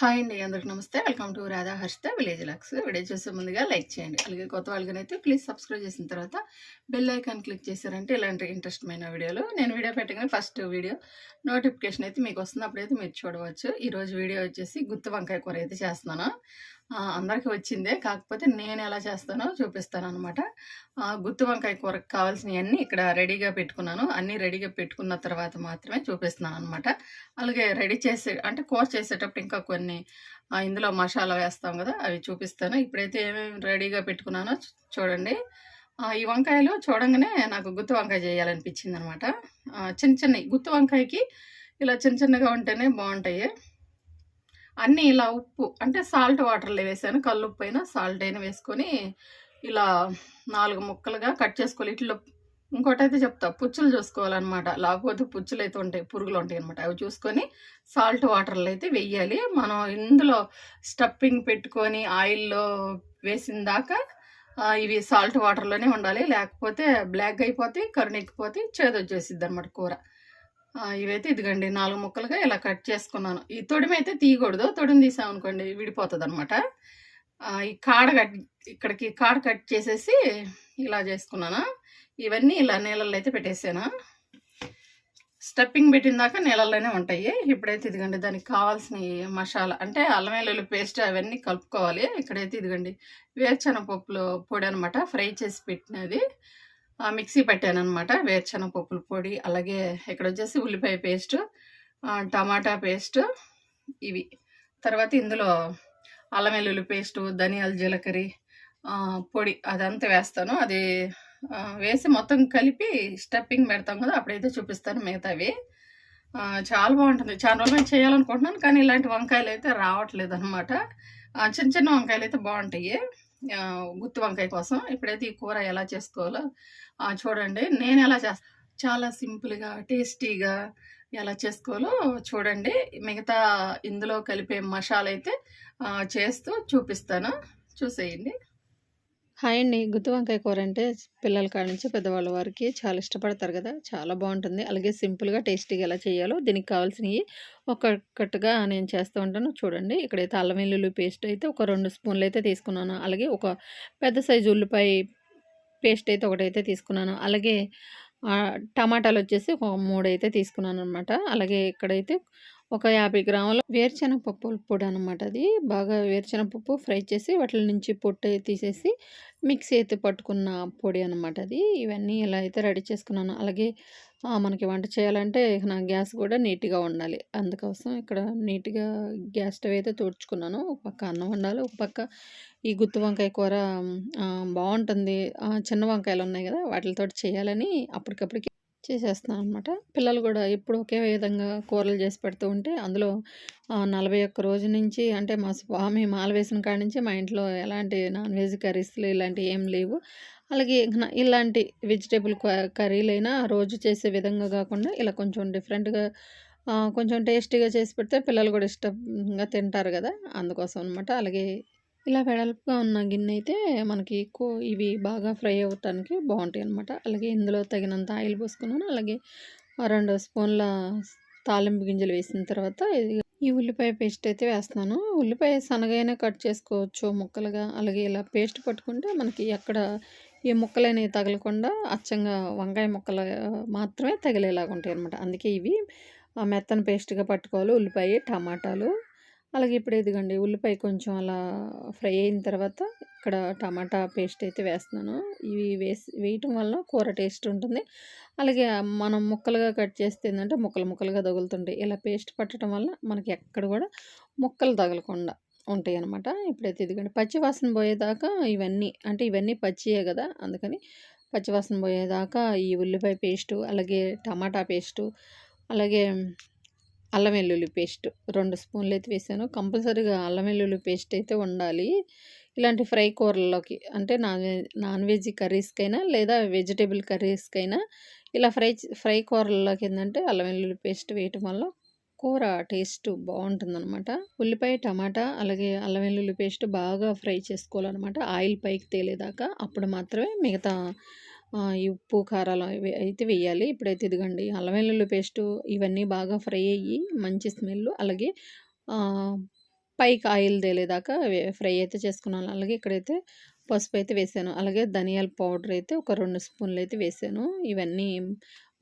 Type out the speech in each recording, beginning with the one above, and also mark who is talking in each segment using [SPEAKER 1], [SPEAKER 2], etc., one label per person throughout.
[SPEAKER 1] Hi అండి అందరికి నమస్తే. Welcome to Radha Harshitha village lux. Video చూసే ముందుగా లైక్ చేయండి. అలాగే కొత్త వాళ్ళకనైతే ప్లీజ్ సబ్స్క్రైబ్ చేసిన తర్వాత బెల్ ఐకాన్ క్లిక్ చేశారంటే ఇలాంటి ఇంట్రెస్ట్మైన వీడియోలు నేను వీడియో పెట్టగానే ఫస్ట్ వీడియో నోటిఫికేషన్ అయితే మీకు వస్తుంది అప్పుడైతే మీరు చూడవచ్చు. ఈరోజు వీడియో వచ్చేసి గుత్తి వంకాయ కూర అయితే చేస్తున్నాను. అందరికీ వచ్చిందే. కాకపోతే నేను ఎలా చేస్తానో చూపిస్తాను అనమాట గుత్తి వంకాయ కూరకు కావాల్సినవన్నీ ఇక్కడ రెడీగా పెట్టుకున్నాను. అన్నీ రెడీగా పెట్టుకున్న తర్వాత మాత్రమే చూపిస్తున్నాను అనమాట అలాగే రెడీ చేసే అంటే కూర చేసేటప్పుడు ఇంకా కొన్ని ఇందులో మసాలా వేస్తాం కదా అవి చూపిస్తాను. ఇప్పుడైతే ఏమేమి రెడీగా పెట్టుకున్నానో చూడండి. ఈ వంకాయలు చూడంగానే నాకు గుత్తి వంకాయ చేయాలనిపించింది అనమాట చిన్న చిన్న గుత్తి వంకాయకి ఇలా చిన్న చిన్నగా ఉంటేనే బాగుంటాయి. అన్నీ ఇలా ఉప్పు అంటే సాల్ట్ వాటర్లో వేసాను. కల్లుప్పు అయినా సాల్ట్ అయినా వేసుకొని ఇలా నాలుగు ముక్కలుగా కట్ చేసుకోవాలి. ఇట్లా ఇంకోటి అయితే చెప్తా పుచ్చులు చూసుకోవాలన్నమాట. లేకపోతే పుచ్చులు అయితే ఉంటాయి పురుగులు ఉంటాయి అనమాట అవి చూసుకొని సాల్ట్ వాటర్లో అయితే వెయ్యాలి మనం ఇందులో స్టఫింగ్ పెట్టుకొని ఆయిల్లో వేసిన దాకా ఇవి సాల్ట్ వాటర్లోనే ఉండాలి. లేకపోతే బ్లాక్ అయిపోతే కరుణెక్కిపోతే చేదొచ్చేసిద్ది అనమాట కూర. ఇవైతే ఇదిగండి నాలుగు ముక్కలుగా ఇలా కట్ చేసుకున్నాను. ఈ తొడిమి అయితే తీయకూడదు తొడిని తీసామనుకోండి విడిపోతుంది అనమాట ఈ కాడ కట్ ఇక్కడికి కాడ కట్ చేసేసి ఇలా చేసుకున్నాను. ఇవన్నీ ఇలా నీళ్ళల్లో అయితే పెట్టేసాను. స్టెప్పింగ్ పెట్టిన దాకా నీళ్ళల్లోనే ఉంటాయి. ఇప్పుడైతే ఇదిగండి దానికి కావాల్సిన మసాలా అంటే అల్లం వెల్లుల్లి పేస్ట్ అవన్నీ కలుపుకోవాలి. ఇక్కడైతే ఇదిగండి వేరుచెన పప్పులు పొడి అనమాట ఫ్రై చేసి పెట్టినది. మిక్సీ పెట్టాను అనమాట వేరుశనగ పప్పుల పొడి అలాగే ఇక్కడ వచ్చేసి ఉల్లిపాయ పేస్ట్ టమాటా పేస్ట్ ఇవి. తర్వాత ఇందులో అల్లం వెల్లుల్లి పేస్టు ధనియాల జీలకర్ర పొడి అదంతా వేస్తాను. అది వేసి మొత్తం కలిపి స్టెప్పింగ్ పెడతాం కదా అప్పుడైతే చూపిస్తాను మిగతావి. చాలా బాగుంటుంది. చాలా రోజులు నేను చేయాలనుకుంటున్నాను కానీ ఇలాంటి వంకాయలు అయితే రావట్లేదు అనమాట చిన్న చిన్న వంకాయలు అయితే బాగుంటాయి. గుత్తి వంకాయ కోసం ఇప్పుడైతే ఈ కూర ఎలా చేసుకోవాలో చూడండి. నేను ఎలా చేస్తాను చాలా సింపుల్గా టేస్టీగా ఎలా చేసుకోవాలో చూడండి. మిగతా ఇందులో కలిపే మసాలా అయితే చేస్తూ చూపిస్తాను. చూసేయండి.
[SPEAKER 2] హాయ్ అండి. గుత్తి వంకాయ కూర అంటే పిల్లల కాడ నుంచి పెద్దవాళ్ళ వారికి చాలా ఇష్టపడతారు కదా. చాలా బాగుంటుంది. అలాగే సింపుల్గా టేస్టీగా ఎలా చేయాలో దీనికి కావాల్సినవి ఒక్కొక్కటిగా నేను చేస్తూ ఉంటాను. చూడండి. ఇక్కడైతే అల్లం వెల్లుల్లి పేస్ట్ అయితే ఒక రెండు స్పూన్లు అయితే తీసుకున్నాను. అలాగే ఒక పెద్ద సైజు ఉల్లిపాయ పేస్ట్ అయితే ఒకటైతే తీసుకున్నాను. అలాగే టమాటాలు వచ్చేసి ఒక మూడు అయితే తీసుకున్నాను అనమాట అలాగే ఇక్కడైతే ఒక యాభై గ్రాముల వేరుశనగపప్పు పొడి అనమాట అది. బాగా వేరుశనగపప్పు ఫ్రై చేసి వాటి నుంచి పొట్టు తీసేసి మిక్సీ అయితే పట్టుకున్న పొడి అనమాట అది. ఇవన్నీ ఇలా అయితే రెడీ చేసుకున్నాను. అలాగే మనకి వంట చేయాలంటే నా గ్యాస్ కూడా నీట్గా ఉండాలి. అందుకోసం ఇక్కడ నీట్గా గ్యాస్ స్టవ్ అయితే తుడుచుకున్నాను. ఒక పక్క అన్నం వండాలి ఒక పక్క ఈ గుత్తి వంకాయ కూర బాగుంటుంది. చిన్న వంకాయలు ఉన్నాయి కదా వాటితో చేయాలని అప్పటికప్పటికి చేసేస్తున్నాను అనమాట పిల్లలు కూడా ఎప్పుడు ఒకే విధంగా కూరలు చేసి పెడుతూ ఉంటే అందులో నలభై ఒక్క రోజు నుంచి అంటే మా స్వామి మాల వేసిన కాడి నుంచి మా ఇంట్లో ఎలాంటి నాన్ వెజ్ కర్రీస్లు ఇలాంటివి ఏం లేవు. అలాగే ఇలాంటి వెజిటేబుల్ కర్రీలైనా రోజు చేసే విధంగా కాకుండా ఇలా కొంచెం డిఫరెంట్గా కొంచెం టేస్టీగా చేసి పెడితే పిల్లలు కూడా ఇష్టంగా తింటారు కదా అందుకోసం అనమాట. అలాగే ఇలా వెడల్పుగా ఉన్న గిన్నె అయితే మనకి ఎక్కువ ఇవి బాగా ఫ్రై అవ్వటానికి బాగుంటాయి అనమాట అలాగే ఇందులో తగినంత ఆయిల్ పోసుకున్నాను. అలాగే ఆ రెండు స్పూన్ల తాలింపు గింజలు వేసిన తర్వాత ఈ ఉల్లిపాయ పేస్ట్ అయితే వేస్తున్నాను. ఉల్లిపాయ సన్నగైనా కట్ చేసుకోవచ్చు ముక్కలుగా. అలాగే ఇలా పేస్ట్ పట్టుకుంటే మనకి ఎక్కడ ఈ ముక్కలనేవి తగలకుండా అచ్చంగా వంకాయ ముక్కలు మాత్రమే తగిలేలాగా ఉంటాయి అనమాట అందుకే ఇవి ఆ, మెత్తని పేస్ట్గా పట్టుకోవాలి. ఉల్లిపాయ టమాటాలు అలాగే ఇప్పుడు ఇదిగోండి ఉల్లిపాయ కొంచెం అలా ఫ్రై అయిన తర్వాత ఇక్కడ టమాటా పేస్ట్ అయితే వేస్తున్నాను. ఇవి వేసి వేయటం వల్ల కూర టేస్ట్ ఉంటుంది. అలాగే మనం ముక్కలుగా కట్ చేస్తే ఏంటంటే ముక్కలు ముక్కలుగా తగులుతుంటాయి. ఇలా పేస్ట్ పట్టడం వల్ల మనకి ఎక్కడ కూడా ముక్కలు తగలకుండా ఉంటాయి అనమాట ఇప్పుడైతే ఇదిగోండి పచ్చి వాసన పోయేదాకా ఇవన్నీ అంటే ఇవన్నీ పచ్చియే కదా అందుకని పచ్చివాసన పోయేదాకా ఈ ఉల్లిపాయ పేస్టు అలాగే టమాటా పేస్టు అలాగే అల్లం వెల్లుల్లి పేస్ట్ రెండు స్పూన్లు అయితే వేసాను. కంపల్సరీగా అల్లం వెల్లుల్లి పేస్ట్ అయితే ఉండాలి ఇలాంటి ఫ్రై కూరల్లోకి అంటే నాన్ వెజ్ నాన్ వెజ్ కర్రీస్కైనా లేదా వెజిటేబుల్ కర్రీస్కైనా ఇలా ఫ్రై ఫ్రై కూరల్లోకి ఏంటంటే అల్లం వెల్లుల్లి పేస్ట్ వేయటం వల్ల కూర టేస్ట్ బాగుంటుందన్నమాట. ఉల్లిపాయ టమాటా అలాగే అల్లం వెల్లుల్లి పేస్ట్ బాగా ఫ్రై చేసుకోవాలన్నమాట. ఆయిల్ పైకి తేలేదాకా అప్పుడు మాత్రమే మిగతా ఈ ఉప్పు కారాలు అవి అయితే వేయాలి ఇప్పుడైతే ఇదిగండి అల్లం వెల్లుల్లి పేస్టు ఇవన్నీ బాగా ఫ్రై అయ్యి మంచి స్మెల్ అలాగే
[SPEAKER 1] పైకి ఆయిల్ తేలేదాకా ఫ్రై అయితే చేసుకున్నాను. అలాగే ఇక్కడైతే పసుపు అయితే వేసాను అలాగే ధనియాల పౌడర్ అయితే ఒక రెండు స్పూన్లు అయితే వేసాను ఇవన్నీ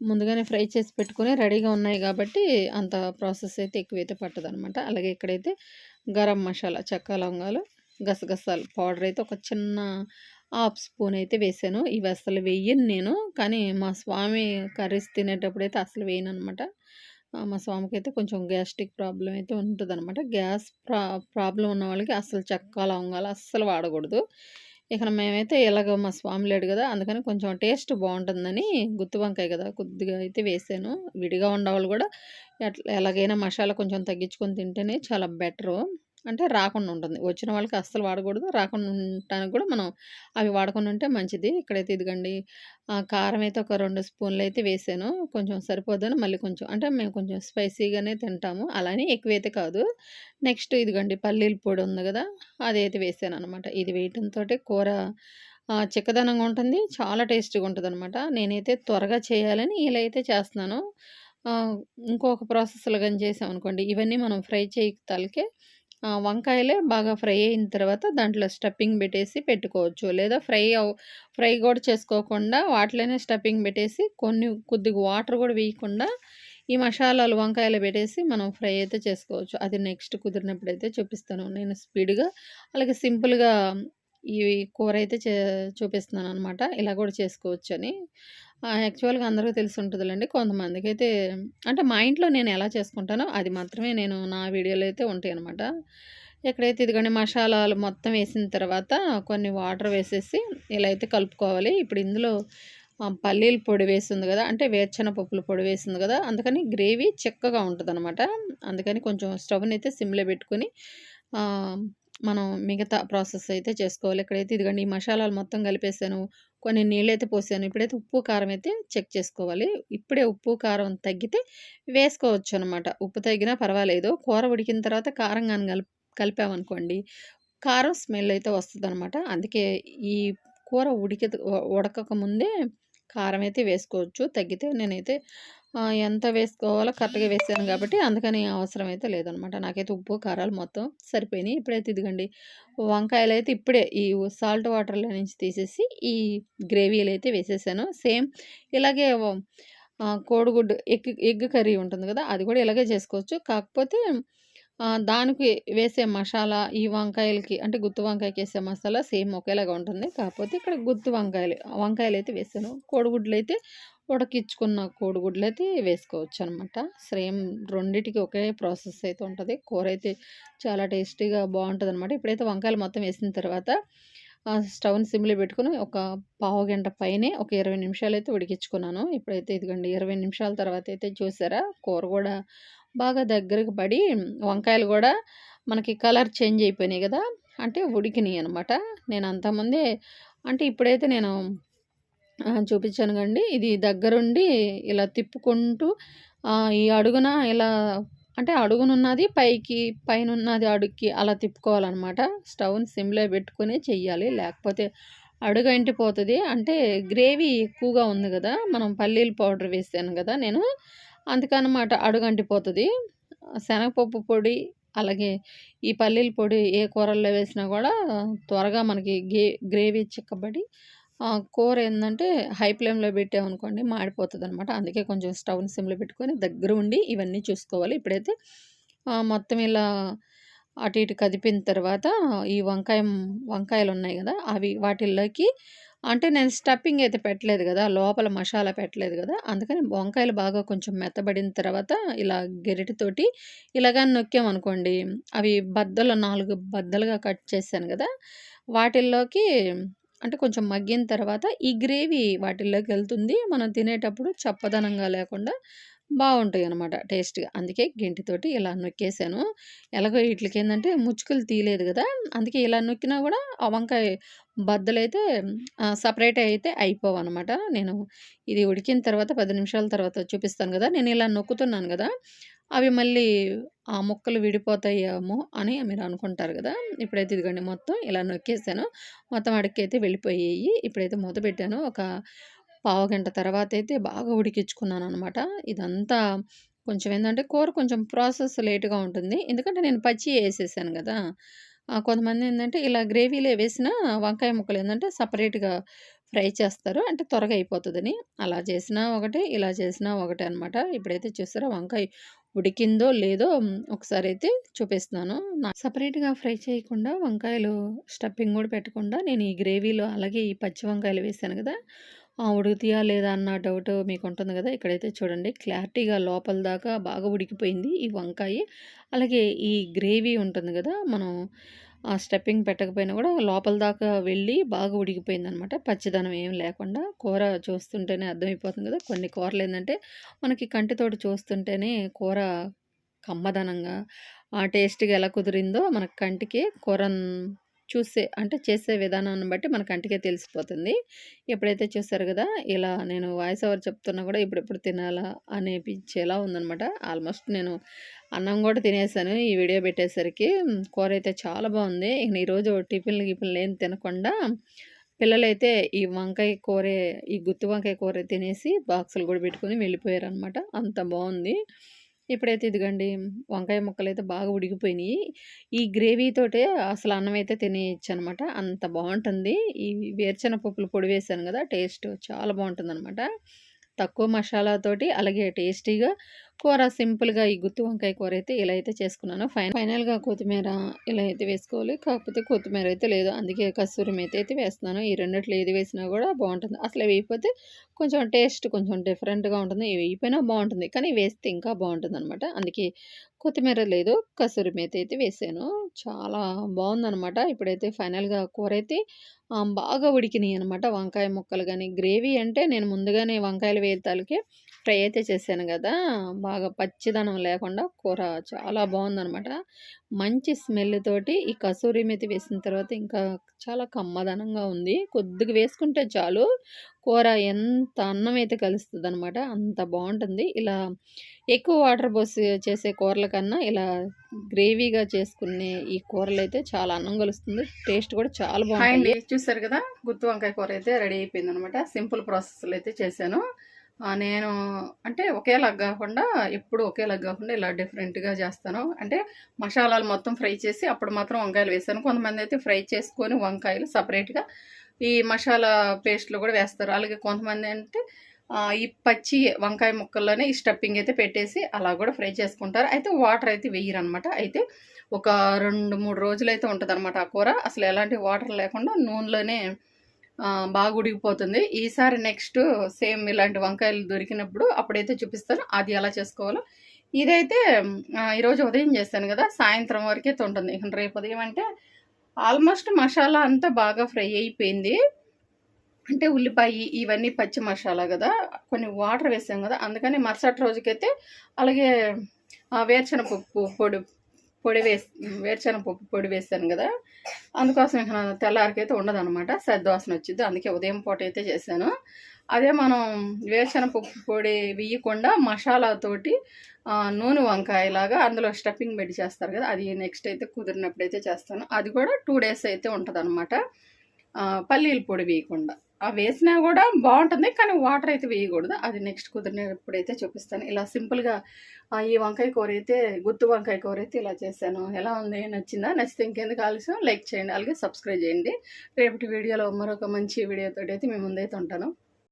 [SPEAKER 1] ముందుగానే ఫ్రై చేసి పెట్టుకుని రెడీగా ఉన్నాయి కాబట్టి అంత ప్రాసెస్ అయితే ఎక్కువైతే పట్టదనమాట. అలాగే ఇక్కడైతే గరం మసాలా, చెక్క, లవంగాలు, గసగసాలు పౌడర్ అయితే ఒక చిన్న హాఫ్ స్పూన్ అయితే వేసాను ఇవి అసలు వేయను నేను. కానీ మా స్వామి కర్రీస్ తినేటప్పుడు అయితే అసలు వేయననమాట. అనమాట మా స్వామికైతే కొంచెం గ్యాస్ట్రిక్ ప్రాబ్లం అయితే ఉంటదనమాట. గ్యాస్ ప్రా ప్రాబ్లం ఉన్న వాళ్ళకి అస్సలు చెక్క, లవంగాలు అస్సలు వాడకూడదు. ఇక మేమైతే ఇలాగ మా స్వామి లేడు కదా అందుకని కొంచెం టేస్ట్ బాగుంటుందని గుత్తి వంకాయ కదా కొద్దిగా అయితే వేసాను విడిగా ఉండేవాళ్ళు కూడా ఎట్లా ఎలాగైనా మసాలా కొంచెం తగ్గించుకొని తింటేనే చాలా బెటరు. అంటే రాకుండా ఉంటుంది. వచ్చిన వాళ్ళకి అస్సలు వాడకూడదు. రాకుండా ఉండటానికి కూడా మనం అవి వాడకుండా ఉంటే మంచిది. ఇక్కడైతే ఇదిగండి కారం అయితే ఒక రెండు స్పూన్లు అయితే వేసాను కొంచెం సరిపోద్దని మళ్ళీ కొంచెం అంటే మేము కొంచెం స్పైసీగానే తింటాము. అలానే ఎక్కువైతే కాదు. నెక్స్ట్ ఇదిగండి పల్లీల పొడి ఉంది కదా అదైతే వేసాను అనమాట ఇది వేయటంతో కూర చిక్కదనంగా ఉంటుంది. చాలా టేస్టీగా ఉంటుంది అనమాట నేనైతే త్వరగా చేయాలని ఇలా అయితే చేస్తున్నాను. ఇంకొక ప్రాసెస్‌లో కానీ చేసాం అనుకోండి ఇవన్నీ మనం ఫ్రై చేయతలకే తలకే వంకాయలే బాగా ఫ్రై అయిన తర్వాత దాంట్లో స్టఫింగ్ పెట్టేసి పెట్టుకోవచ్చు. లేదా ఫ్రై ఫ్రై కూడా చేసుకోకుండా వాటిలోనే స్టఫింగ్ పెట్టేసి కొన్ని కొద్దిగా వాటర్ కూడా వేయకుండా ఈ మసాలాలు వంకాయలు పెట్టేసి మనం ఫ్రై అయితే చేసుకోవచ్చు. అది నెక్స్ట్ కుదిరినప్పుడైతే చూపిస్తాను. నేను స్పీడ్‌గా అలాగే సింపుల్‌గా ఈ కూర అయితే చే చూపిస్తున్నాననమాట. ఇలా కూడా చేసుకోవచ్చని. అని యాక్చువల్‌గా అందరికీ తెలిసి ఉంటుందిలేండి కొంతమందికి కొంతమందికైతే అంటే మా ఇంట్లో నేను ఎలా చేసుకుంటానో అది మాత్రమే నేను నా వీడియోలో అయితే ఉంటాయి అనమాట ఎక్కడైతే ఇదిగోండి మసాలాలు మొత్తం వేసిన తర్వాత కొన్ని వాటర్ వేసేసి ఇలా అయితే కలుపుకోవాలి. ఇప్పుడు ఇందులో పల్లీలు పల్లీల పొడి వేసింది కదా అంటే వేరుశెనగపప్పుల పొడి వేసింది కదా అందుకని గ్రేవీ చిక్కగా ఉంటుంది అందుకని కొంచెం స్టవ్ని అయితే సిమ్‌లో పెట్టుకొని మనం మిగతా ప్రాసెస్ అయితే చేసుకోవాలి. ఇక్కడైతే ఇదిగండి ఈ మసాలాలు మొత్తం కలిపేసాను. కొన్ని నీళ్ళైతే పోసాను. ఇప్పుడైతే ఉప్పు, కారం అయితే చెక్ చేసుకోవాలి. ఇప్పుడే ఉప్పు, కారం తగ్గితే వేసుకోవచ్చు అనమాట ఉప్పు తగ్గినా పర్వాలేదు. కూర ఉడికిన తర్వాత కారం కానీ కలిపి కలిపామనుకోండి కారం స్మెల్ అయితే వస్తదనమాట. అందుకే ఈ కూర ఉడికి ఉ ఉడకక ముందే కారం అయితే వేసుకోవచ్చు. తగ్గితే నేనైతే ఎంత వేసుకోవాలో కరెక్ట్‌గా వేసాను కాబట్టి అందుకని అవసరం అయితే లేదనమాట. నాకైతే ఉప్పు, కారాలు మొత్తం సరిపోయినాయి. ఇప్పుడైతే ఇదిగోండి వంకాయలైతే ఇప్పుడే ఈ సాల్ట్ వాటర్‌లో నుంచి తీసేసి ఈ గ్రేవీలు అయితే వేసేసాను. సేమ్ ఇలాగే కోడిగుడ్డు ఎగ్ ఎగ్ కర్రీ ఉంటుంది కదా అది కూడా ఇలాగే చేసుకోవచ్చు. కాకపోతే దానికి వేసే మసాలా ఈ వంకాయలకి అంటే గుత్తి వంకాయకేసే మసాలా సేమ్ ఒకేలాగా ఉంటుంది. కాకపోతే ఇక్కడ గుత్తి వంకాయలు వంకాయలు అయితే వేసాను. కోడిగుడ్లు అయితే ఉడకించుకున్న వేసుకోవచ్చు అనమాట సేమ్ రెండిటికి ఒకే ప్రాసెస్ అయితే ఉంటుంది. కూర అయితే చాలా టేస్టీగా బాగుంటుంది అనమాట ఇప్పుడైతే వంకాయలు మొత్తం వేసిన తర్వాత స్టవ్‌ని సిమ్‌లో పెట్టుకుని ఒక పావు గంట పైనే ఒక ఇరవై నిమిషాలు అయితే ఉడికించుకున్నాను. ఇప్పుడైతే ఇదిగోండి 20 నిమిషాల తర్వాత అయితే చూసారా కూర కూడా బాగా దగ్గరకు పడి వంకాయలు కూడా మనకి కలర్ చేంజ్ అయిపోయినాయి కదా అంటే ఉడికినాయి అనమాట. నేను అంతకుముందే అంటే ఇప్పుడైతే నేను చూపించాను కండి ఇది దగ్గరుండి ఇలా తిప్పుకుంటూ ఈ అడుగున ఇలా అంటే అడుగునున్నది పైకి, పైనున్నది అడుగుకి అలా తిప్పుకోవాలన్నమాట స్టవ్‌ని సిమ్‌లో పెట్టుకునే చెయ్యాలి. లేకపోతే అడుగు ఎండిపోతుంది అంటే గ్రేవీ ఎక్కువగా ఉంది కదా మనం పల్లీల పౌడర్ వేసాను కదా నేను. అందుకనమాట అడుగు అంటిపోతుంది శనగపప్పు పొడి అలాగే ఈ పల్లీల పొడి ఏ కూరల్లో వేసినా కూడా త్వరగా మనకి గ్రేవీ చిక్కబడి కూర ఏంటంటే హై ఫ్లేమ్‌లో పెట్టామనుకోండి మాడిపోతుంది అనమాట అందుకే కొంచెం స్టవ్‌ని సిమ్‌లో పెట్టుకొని దగ్గర ఉండి ఇవన్నీ చూసుకోవాలి. ఇప్పుడైతే మొత్తం ఇలా అటు ఇటు కదిపిన తర్వాత ఈ వంకాయ ఉన్నాయి కదా అవి వాటిల్లోకి అంటే నేను స్టఫింగ్ అయితే పెట్టలేదు కదా లోపల మసాలా పెట్టలేదు కదా అందుకని వంకాయలు బాగా కొంచెం మెత్తబడిన తర్వాత ఇలా గెరిటతోటి ఇలాగా నొక్కామనుకోండి అవి బద్దలు నాలుగు బద్దలుగా కట్ చేశాను కదా వాటిల్లోకి అంటే కొంచెం మగ్గిన తర్వాత ఈ గ్రేవీ వాటిల్లోకి వెళ్తుంది మనం తినేటప్పుడు చప్పదనంగా లేకుండా బావుంటాయనమాట టేస్ట్‌గా. అందుకే గింటితోటి ఇలా నొక్కేసాను. ఎలాగో వీటికేందంటే ముచ్చుకలు తీయలేదు కదా అందుకే ఇలా నొక్కినా కూడా ఆ వంకాయ బద్దలైతే అయితే సెపరేట్ అయితే అయిపోవనమాట. నేను ఇది ఉడికిన తర్వాత పది నిమిషాల తర్వాత చూపిస్తాను కదా నేను ఇలా నొక్కుతున్నాను కదా అవి మళ్ళీ ఆ ముక్కలు విడిపోతాయేమో అని మీరు అనుకుంటారు కదా ఇప్పుడైతే ఇదిగోండి మొత్తం ఇలా నొక్కేసాను. మొత్తం అడుక్కయితే వెళ్ళిపోయాయి. ఇప్పుడైతే మూత పెట్టాను. ఒక పావుగంట తర్వాతయితే బాగా ఉడికించుకున్నాను అనమాట ఇదంతా
[SPEAKER 2] కొంచెం ఏంటంటే కూర కొంచెం ప్రాసెస్ లేట్‌గా ఉంటుంది. ఎందుకంటే నేను పచ్చి వేసేసాను కదా కొంతమంది ఏంటంటే ఇలా గ్రేవీలో వేసిన వంకాయ ముక్కలు ఏంటంటే సపరేట్గా ఫ్రై చేస్తారు. అంటే త్వరగా అయిపోతుందని అలా చేసినా ఒకటే, ఇలా చేసినా ఒకటే అనమాట. ఇప్పుడైతే చూస్తారా వంకాయ ఉడికిందో లేదో ఒకసారి అయితే చూపిస్తున్నాను. సపరేట్గా ఫ్రై చేయకుండా వంకాయలు స్టఫింగ్ కూడా పెట్టకుండా నేను ఈ గ్రేవీలో అలాగే ఈ పచ్చి వంకాయలు వేసాను కదా ఆ! ఉడుకుతాయా లేదా అన్న డౌట్ మీకు ఉంటుంది కదా ఇక్కడైతే చూడండి క్లారిటీగా లోపల దాకా బాగా ఉడికిపోయింది ఈ వంకాయి. అలాగే ఈ గ్రేవీ ఉంటుంది కదా మనం ఆ స్టెప్పింగ్ పెట్టకపోయినా కూడా లోపల దాకా వెళ్ళి బాగా ఉడికిపోయిందనమాట. పచ్చిదనం ఏం లేకుండా. కూర చూస్తుంటేనే అర్థమైపోతుంది కదా కొన్ని కూరలు ఏంటంటే మనకి కంటితోటి చూస్తుంటేనే కూర కమ్మదనంగా, ఆ టేస్ట్గా ఎలా కుదిరిందో మన కంటికి కూర చూసే అంటే చేసే విధానాన్ని బట్టి మన కంటికే తెలిసిపోతుంది. ఇప్పుడైతే చూసారు కదా ఇలా నేను వాయిస్ ఓవర్ చెప్తున్నా కూడా ఇప్పుడెప్పుడు తినాలా అనిపించేలా ఉందనమాట. ఆల్మోస్ట్ నేను అన్నం కూడా తినేసాను ఈ వీడియో పెట్టేసరికి. కూర అయితే చాలా బాగుంది ఇక ఈరోజు టిఫిన్‌లు, గిఫిన్‌లు ఏం తినకుండా పిల్లలైతే ఈ వంకాయ కూరే ఈ గుత్తి వంకాయ కూర తినేసి బాక్సులు కూడా పెట్టుకొని వెళ్ళిపోయారనమాట. అంత బాగుంది ఇప్పుడైతే ఇదిగండి వంకాయ ముక్కలు అయితే బాగా ఉడికిపోయినియి. ఈ గ్రేవీతోటే అసలు అన్నం అయితే అనమాట అంత బాగుంటుంది ఈ వేరుశెనగ పప్పులు పొడి వేశాను కదా టేస్ట్ చాలా బాగుంటుంది అనమాట తక్కువ మసాలాతోటి అలాగే టేస్టీగా కూర సింపుల్‌గా ఈ గుత్తి వంకాయ కూర అయితే ఇలా అయితే చేసుకున్నాను. ఫైన ఫైనల్‌గా కొత్తిమీర ఇలా అయితే వేసుకోవాలి. కాకపోతే కొత్తిమీర అయితే లేదు. అందుకే కస్తూరి మేత అయితే వేస్తున్నాను. ఈ రెండిట్లో ఏది వేసినా కూడా బాగుంటుంది అసలు వేయకపోతే కొంచెం టేస్ట్ కొంచెం డిఫరెంట్‌గా ఉంటుంది. వేయిపోయినా బాగుంటుంది కానీ వేస్తే ఇంకా బాగుంటుంది అనమాట అందుకే కొత్తిమీర లేదు. కసూరి మేత అయితే వేసాను. చాలా బాగుందనమాట ఇప్పుడైతే ఫైనల్‌గా కూర అయితే బాగా ఉడికినాయి అనమాట వంకాయ ముక్కలు కానీ గ్రేవీ అంటే నేను ముందుగానే వంకాయలు వేపుతాలకే ఫ్రై అయితే చేశాను గదా! బాగా పచ్చిదనం లేకుండా కూర చాలా బావుందనమాట. మంచి స్మెల్ తోటి ఈ కసూరి మేతి వేసిన తర్వాత ఇంకా చాలా కమ్మదనంగా ఉంది. కొద్దిగా వేసుకుంటే చాలు కూర ఎంత అన్నం అయితే కలుస్తదనమాట. అంత బావుంటుంది. ఇలా ఎక్కువ వాటర్ పోసి చేసే కూరల కన్నా ఇలా గ్రేవీగా చేసుకునే ఈ కూరలైతే చాలా అన్నం కలుస్తుంది. టేస్ట్ కూడా చాలా.
[SPEAKER 1] అండి. చూసారు గదా! గుత్తి వంకాయ కూర అయితే రెడీ అయిపోయిందనమాట. సింపుల్ ప్రాసెస్‌లో అయితే చేశాను. నేను అంటే ఒకేలాగా కాకుండా ఎప్పుడు ఒకేలాగా కాకుండా ఇలా డిఫరెంట్‌గా చేస్తాను. అంటే మసాలాలు మొత్తం ఫ్రై చేసి అప్పుడు మాత్రం వంకాయలు వేస్తాను కొంతమంది అయితే ఫ్రై చేసుకొని వంకాయలు సపరేట్గా ఈ మసాలా పేస్ట్‌లో కూడా వేస్తారు. అలాగే కొంతమంది అంటే ఈ పచ్చి వంకాయ ముక్కల్లోనే ఈ స్టఫింగ్ అయితే పెట్టేసి అలా కూడా ఫ్రై చేసుకుంటారు. అయితే వాటర్ అయితే వెయ్యరనమాట. అయితే ఒక 2, 3 రోజులైతే ఉంటదనమాట ఆ కూర. అసలు ఎలాంటి వాటర్ లేకుండా నూనెలోనే బాగా ఉడికిపోతుంది. ఈసారి నెక్స్ట్ సేమ్ ఇలాంటి వంకాయలు దొరికినప్పుడు అప్పుడైతే చూపిస్తాను. అది ఎలా చేసుకోవాలో. ఇదైతే ఈరోజు ఉదయం చేశాను కదా సాయంత్రం వరకే ఉంటుంది. రేపు ఉదయం అంటే ఆల్మోస్ట్ మసాలా అంతా బాగా ఫ్రై అయిపోయింది. అంటే ఉల్లిపాయ ఇవన్నీ పచ్చి మసాలా కదా కొన్ని వాటర్ వేసాం కదా అందుకని మరుసటి రోజుకైతే అలాగే వేరుశనగ పప్పు పొడి పొడి వేసి వేరుశెనగపప్పు పొడి వేసాను కదా అందుకోసం ఇక తెల్లారికైతే ఉండదనమాట. సద్వాసన వచ్చింది అందుకే ఉదయం పూట అయితే చేశాను. అదే మనం వేరుశెనగపప్పు పొడి వేయకుండా మసాలాతోటి నూనె వంకాయలాగా అందులో స్టఫింగ్ పెట్టి చేస్తారు కదా అది నెక్స్ట్ అయితే కుదిరినప్పుడైతే చేస్తాను. అది కూడా టూ డేస్ అయితే ఉంటుంది పల్లీల పొడి వేయకుండా. అవి వేసినా కూడా బాగుంటుంది కానీ వాటర్ అయితే వేయకూడదు. అది నెక్స్ట్ కుదిరినప్పుడైతే చూపిస్తాను. ఇలా సింపుల్‌గా ఈ వంకాయ కూరైతే గుత్తి వంకాయ కూరైతే ఇలా చేశాను. ఎలా ఉంది? నచ్చిందా? నచ్చితే ఇంకెందుకు ఆలస్యం లైక్ చేయండి. అలాగే సబ్స్క్రైబ్ చేయండి. రేపటి వీడియోలో మరొక మంచి వీడియోతో అయితే మేము ముందైతే ఉంటాను.